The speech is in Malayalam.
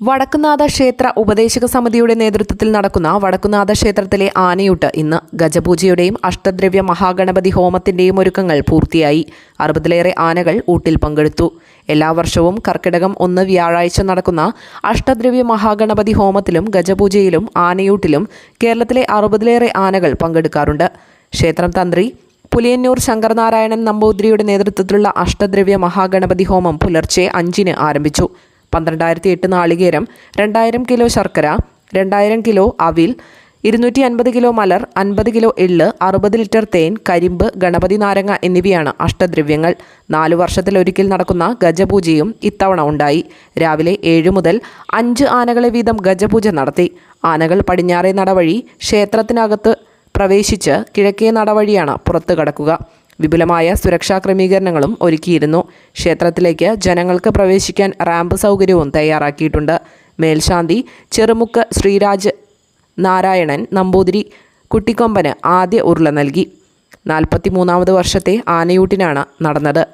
വടക്കുനാഥ ക്ഷേത്ര ഉപദേശക സമിതിയുടെ നേതൃത്വത്തിൽ നടക്കുന്ന വടക്കുനാഥ ക്ഷേത്രത്തിലെ ആനയൂട്ട് ഇന്ന് ഗജപൂജയുടെയും അഷ്ടദ്രവ്യ മഹാഗണപതി ഹോമത്തിന്റെയും ഒരുക്കങ്ങൾ പൂർത്തിയായി. അറുപതിലേറെ ആനകൾ ഊട്ടിൽ പങ്കെടുത്തു. എല്ലാ വർഷവും കർക്കിടകം ഒന്ന് വ്യാഴാഴ്ച നടക്കുന്ന അഷ്ടദ്രവ്യ മഹാഗണപതി ഹോമത്തിലും ഗജപൂജയിലും ആനയൂട്ടിലും കേരളത്തിലെ അറുപതിലേറെ ആനകൾ പങ്കെടുക്കാറുണ്ട്. ക്ഷേത്രം തന്ത്രി പുലിയന്നൂർ ശങ്കരനാരായണൻ നമ്പൂതിരിയുടെ നേതൃത്വത്തിലുള്ള അഷ്ടദ്രവ്യ മഹാഗണപതി ഹോമം പുലർച്ചെ അഞ്ചിന് ആരംഭിച്ചു. പന്ത്രണ്ടായിരത്തി എട്ട് നാളികേരം രണ്ടായിരം കിലോ ശർക്കര രണ്ടായിരം കിലോ അവിൽ ഇരുന്നൂറ്റി അൻപത് കിലോ മലർ അൻപത് കിലോ എള്ള് അറുപത് ലിറ്റർ തേൻ കരിമ്പ് ഗണപതി നാരങ്ങ എന്നിവയാണ് അഷ്ടദ്രവ്യങ്ങൾ. നാലു വർഷത്തിലൊരിക്കൽ നടക്കുന്ന ഗജപൂജയും ഇത്തവണ ഉണ്ടായി. രാവിലെ ഏഴ് മുതൽ അഞ്ച് ആനകളെ വീതം ഗജപൂജ നടത്തി. ആനകൾ പടിഞ്ഞാറേ നടവഴി ക്ഷേത്രത്തിനകത്ത് പ്രവേശിച്ച് കിഴക്കേ നടവഴിയാണ് പുറത്തു കടക്കുക. വിപുലമായ സുരക്ഷാ ക്രമീകരണങ്ങളും ഒരുക്കിയിരുന്നു. ക്ഷേത്രത്തിലേക്ക് ജനങ്ങൾക്ക് പ്രവേശിക്കാൻ റാമ്പ് സൗകര്യവും തയ്യാറാക്കിയിട്ടുണ്ട്. മേൽശാന്തി ചെറുമുക്ക് ശ്രീരാജ് നാരായണൻ നമ്പൂതിരി കുട്ടിക്കൊമ്പന് ആദ്യ ഉരുള നൽകി. നാൽപ്പത്തി മൂന്നാമത് വർഷത്തെ ആനയൂട്ടിനാണ് നടന്നത്.